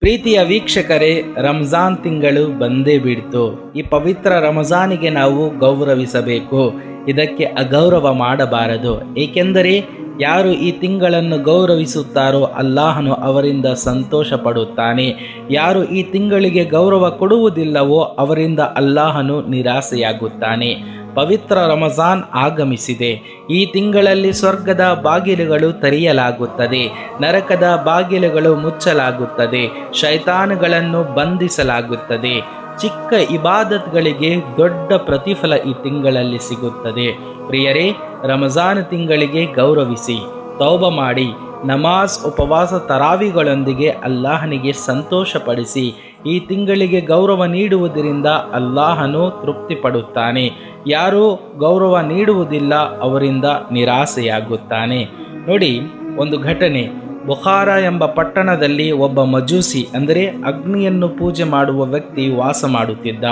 ಪ್ರೀತಿಯ ವೀಕ್ಷಕರೇ, ರಂಜಾನ್ ತಿಂಗಳು ಬಂದೇ ಬಿಡ್ತು. ಈ ಪವಿತ್ರ ರಮಜಾನಿಗೆ ನಾವು ಗೌರವಿಸಬೇಕು. ಇದಕ್ಕೆ ಅಗೌರವ ಮಾಡಬಾರದು. ಏಕೆಂದರೆ, ಯಾರು ಈ ತಿಂಗಳನ್ನು ಗೌರವಿಸುತ್ತಾರೋ ಅಲ್ಲಾಹನು ಅವರಿಂದ ಸಂತೋಷ ಪಡುತ್ತಾನೆ ಯಾರು ಈ ತಿಂಗಳಿಗೆ ಗೌರವ ಕೊಡುವುದಿಲ್ಲವೋ ಅವರಿಂದ ಅಲ್ಲಾಹನು ನಿರಾಸೆಯಾಗುತ್ತಾನೆ. ಪವಿತ್ರ ರಮಜಾನ್ ಆಗಮಿಸಿದೆ. ಈ ತಿಂಗಳಲ್ಲಿ ಸ್ವರ್ಗದ ಬಾಗಿಲುಗಳು ತೆರೆಯಲಾಗುತ್ತದೆ. ನರಕದ ಬಾಗಿಲುಗಳು ಮುಚ್ಚಲಾಗುತ್ತದೆ. ಶೈತಾನುಗಳನ್ನು ಬಂಧಿಸಲಾಗುತ್ತದೆ. ಚಿಕ್ಕ ಇಬಾದತ್ಗಳಿಗೆ ದೊಡ್ಡ ಪ್ರತಿಫಲ ಈ ತಿಂಗಳಲ್ಲಿ ಸಿಗುತ್ತದೆ. ಪ್ರಿಯರೇ, ರಮಜಾನ್ ತಿಂಗಳಿಗೆ ಗೌರವಿಸಿ, ತೌಬ ಮಾಡಿ. ನಮಾಜ್ ಉಪವಾಸ ತರಾವಿಗಳೊಂದಿಗೆ ಅಲ್ಲಾಹನಿಗೆ ಸಂತೋಷಪಡಿಸಿ, ಈ ತಿಂಗಳಿಗೆ ಗೌರವ ನೀಡುವುದರಿಂದ ಅಲ್ಲಾಹನು ತೃಪ್ತಿ ಪಡುತ್ತಾನೆ ಯಾರು ಗೌರವ ನೀಡುವುದಿಲ್ಲ, ಅವರಿಂದ ನಿರಾಸೆಯಾಗುತ್ತಾನೆ. ನೋಡಿ, ಒಂದು ಘಟನೆ. ಬುಖಾರ ಎಂಬ ಪಟ್ಟಣದಲ್ಲಿ ಒಬ್ಬ ಮಜೂಸಿ, ಅಂದರೆ ಅಗ್ನಿಯನ್ನು ಪೂಜೆ ಮಾಡುವ ವ್ಯಕ್ತಿ ವಾಸ ಮಾಡುತ್ತಿದ್ದ.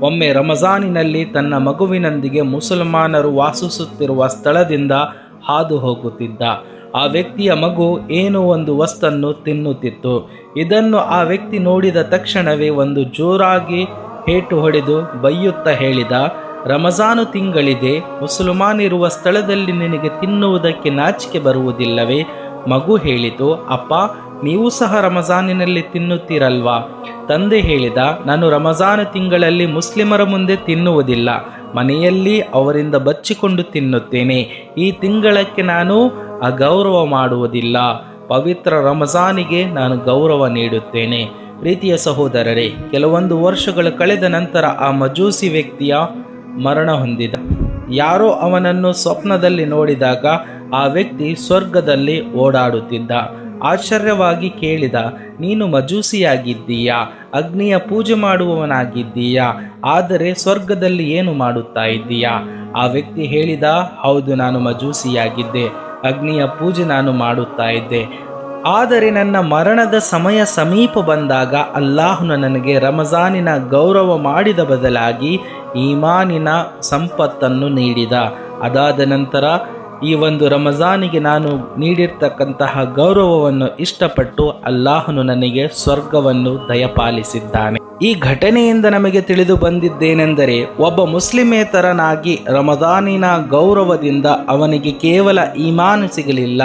ಒಮ್ಮೆ ರಮಜಾನಿನಲ್ಲಿ ತನ್ನ ಮಗುವಿನೊಂದಿಗೆ ಮುಸಲ್ಮಾನರು ವಾಸಿಸುತ್ತಿರುವ ಸ್ಥಳದಿಂದ ಹಾದು ಹೋಗುತ್ತಿದ್ದ. ಆ ವ್ಯಕ್ತಿಯ ಮಗು ಏನೋ ಒಂದು ವಸ್ತನ್ನು ತಿನ್ನುತ್ತಿತ್ತು. ಇದನ್ನು ಆ ವ್ಯಕ್ತಿ ನೋಡಿದ ತಕ್ಷಣವೇ ಒಂದು ಜೋರಾಗಿ ಹೇಟು ಹೊಡೆದು ಬೈಯುತ್ತಾ ಹೇಳಿದ, ರಮಜಾನು ತಿಂಗಳಿದೆ, ಮುಸಲ್ಮಾನಿರುವ ಸ್ಥಳದಲ್ಲಿ ನಿನಗೆ ತಿನ್ನುವುದಕ್ಕೆ ನಾಚಿಕೆ ಬರುವುದಿಲ್ಲವೇ? ಮಗು ಹೇಳಿತು, ಅಪ್ಪ, ನೀವು ಸಹ ರಮಜಾನಿನಲ್ಲಿ ತಿನ್ನುತ್ತೀರಲ್ವಾ? ತಂದೆ ಹೇಳಿದ, ನಾನು ರಮಜಾನ್ ತಿಂಗಳಲ್ಲಿ ಮುಸ್ಲಿಮರ ಮುಂದೆ ತಿನ್ನುವುದಿಲ್ಲ. ಮನೆಯಲ್ಲಿ ಅವರಿಂದ ಬಚ್ಚಿಕೊಂಡು ತಿನ್ನುತ್ತೇನೆ. ಈ ತಿಂಗಳಕ್ಕೆ ನಾನು ಅಗೌರವ ಮಾಡುವುದಿಲ್ಲ. ಪವಿತ್ರ ರಮಜಾನಿಗೆ ನಾನು ಗೌರವ ನೀಡುತ್ತೇನೆ. ಪ್ರೀತಿಯ ಸಹೋದರರೇ, ಕೆಲವೊಂದು ವರ್ಷಗಳು ಕಳೆದ ನಂತರ ಆ ಮಜೂಸಿ ವ್ಯಕ್ತಿಯ ಮರಣ ಹೊಂದಿದ. ಯಾರೋ ಅವನನ್ನು ಸ್ವಪ್ನದಲ್ಲಿ ನೋಡಿದಾಗ ಆ ವ್ಯಕ್ತಿ ಸ್ವರ್ಗದಲ್ಲಿ ಓಡಾಡುತ್ತಿದ್ದ. ಆಶ್ಚರ್ಯವಾಗಿ ಕೇಳಿದ, ನೀನು ಮಜೂಸಿಯಾಗಿದ್ದೀಯಾ? ಅಗ್ನಿಯ ಪೂಜೆ ಮಾಡುವವನಾಗಿದ್ದೀಯಾ? ಆದರೆ ಸ್ವರ್ಗದಲ್ಲಿ ಏನು ಮಾಡುತ್ತಾ ಇದ್ದೀಯಾ? ಆ ವ್ಯಕ್ತಿ ಹೇಳಿದ, ಹೌದು, ನಾನು ಮಜೂಸಿಯಾಗಿದ್ದೆ. ಅಗ್ನಿಯ ಪೂಜೆ ನಾನು ಮಾಡುತ್ತಾ ಇದ್ದೆ. ಆದರೆ ನನ್ನ ಮರಣದ ಸಮಯ ಸಮೀಪ ಬಂದಾಗ ಅಲ್ಲಾಹನು ನನಗೆ ರಮಜಾನಿನ ಗೌರವ ಮಾಡಿದ ಬದಲಾಗಿ ಈಮಾನಿನ ಸಂಪತ್ತನ್ನು ನೀಡಿದ. ಅದಾದ ನಂತರ ಈ ಒಂದು ರಮಜಾನಿಗೆ ನಾನು ನೀಡಿರ್ತಕ್ಕಂತಹ ಗೌರವವನ್ನು ಇಷ್ಟಪಟ್ಟು ಅಲ್ಲಾಹನು ನನಗೆ ಸ್ವರ್ಗವನ್ನು ದಯಪಾಲಿಸಿದ್ದಾನೆ. ಈ ಘಟನೆಯಿಂದ ನಮಗೆ ತಿಳಿದು ಬಂದಿದ್ದೇನೆಂದರೆ ಒಬ್ಬ ಮುಸ್ಲಿಮೇತರನಾಗಿ ರಮದಾನಿನ ಗೌರವದಿಂದ ಅವನಿಗೆ ಕೇವಲ ಈಮಾನ್ ಸಿಗಲಿಲ್ಲ.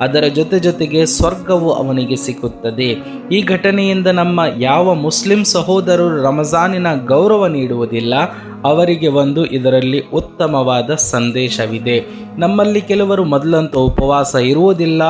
ಅದರ ಜೊತೆ ಜೊತೆಗೆ ಸ್ವರ್ಗವು ಅವನಿಗೆ ಸಿಕ್ಕುತ್ತದೆ. ಈ ಘಟನೆಯಿಂದ ನಮ್ಮ ಯಾವ ಮುಸ್ಲಿಂ ಸಹೋದರರು ರಮಜಾನಿನ ಗೌರವ ನೀಡುವುದಿಲ್ಲ, ಅವರಿಗೆ ಒಂದು ಇದರಲ್ಲಿ ಉತ್ತಮವಾದ ಸಂದೇಶವಿದೆ. ನಮ್ಮಲ್ಲಿ ಕೆಲವರು ಮೊದಲಂತೂ ಉಪವಾಸ ಇರುವುದಿಲ್ಲ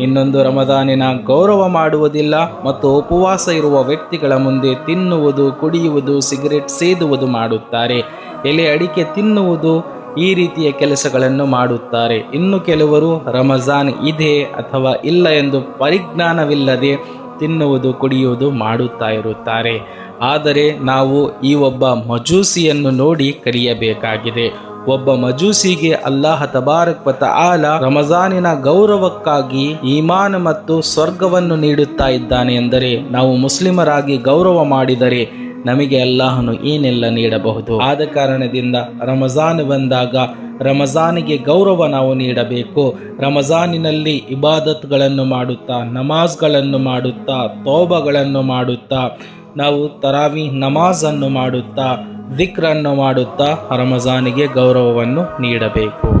ಇನ್ನೊಂದು ರಮದಾನಿನ ಗೌರವ ಮಾಡುವುದಿಲ್ಲ ಮತ್ತು ಉಪವಾಸ ಇರುವ ವ್ಯಕ್ತಿಗಳ ಮುಂದೆ ತಿನ್ನುವುದು, ಕುಡಿಯುವುದು, ಸಿಗರೆಟ್ ಸೇದುವುದು ಮಾಡುತ್ತಾರೆ. ಎಲೆ ಅಡಿಕೆ ತಿನ್ನುವುದು ಈ ರೀತಿಯ ಕೆಲಸಗಳನ್ನು ಮಾಡುತ್ತಾರೆ. ಇನ್ನು ಕೆಲವರು ರಮಜಾನ್ ಇದೆ ಅಥವಾ ಇಲ್ಲ ಎಂದು ಪರಿಜ್ಞಾನವಿಲ್ಲದೆ ತಿನ್ನುವುದು, ಕುಡಿಯುವುದು ಮಾಡುತ್ತಾ ಇರುತ್ತಾರೆ. ಆದರೆ ನಾವು ಈ ಒಬ್ಬ ಮಜೂಸಿಯನ್ನು ನೋಡಿ ಕಲಿಯಬೇಕಾಗಿದೆ. ಒಬ್ಬ ಮಜೂಸಿಗೆ ಅಲ್ಲಾಹ ತಬಾರಕ್ ಆಲ ರಮಜಾನಿನ ಗೌರವಕ್ಕಾಗಿ ಈಮಾನ್ ಮತ್ತು ಸ್ವರ್ಗವನ್ನು ನೀಡುತ್ತಾ ಇದ್ದಾನೆ ಎಂದರೆ ನಾವು ಮುಸ್ಲಿಮರಾಗಿ ಗೌರವ ಮಾಡಿದರೆ ನಮಗೆ ಅಲ್ಲಾಹನು ಏನೆಲ್ಲ ನೀಡಬಹುದು? ಆದ ಕಾರಣದಿಂದ ರಮಜಾನ್ ಬಂದಾಗ ರಮಜಾನಿಗೆ ಗೌರವ ನಾವು ನೀಡಬೇಕು. ರಮಜಾನಿನಲ್ಲಿ ಇಬಾದತ್ಗಳನ್ನು ಮಾಡುತ್ತಾ, ನಮಾಜ್ಗಳನ್ನು ಮಾಡುತ್ತಾ, ತೋಬಗಳನ್ನು ಮಾಡುತ್ತಾ, ನಾವು ತರಾವಿ ನಮಾಜನ್ನು ಮಾಡುತ್ತಾ ದಿಕ್ರನ್ನು ಮಾಡುತ್ತಾ ರಮಜಾನಿಗೆ ಗೌರವವನ್ನು ನೀಡಬೇಕು.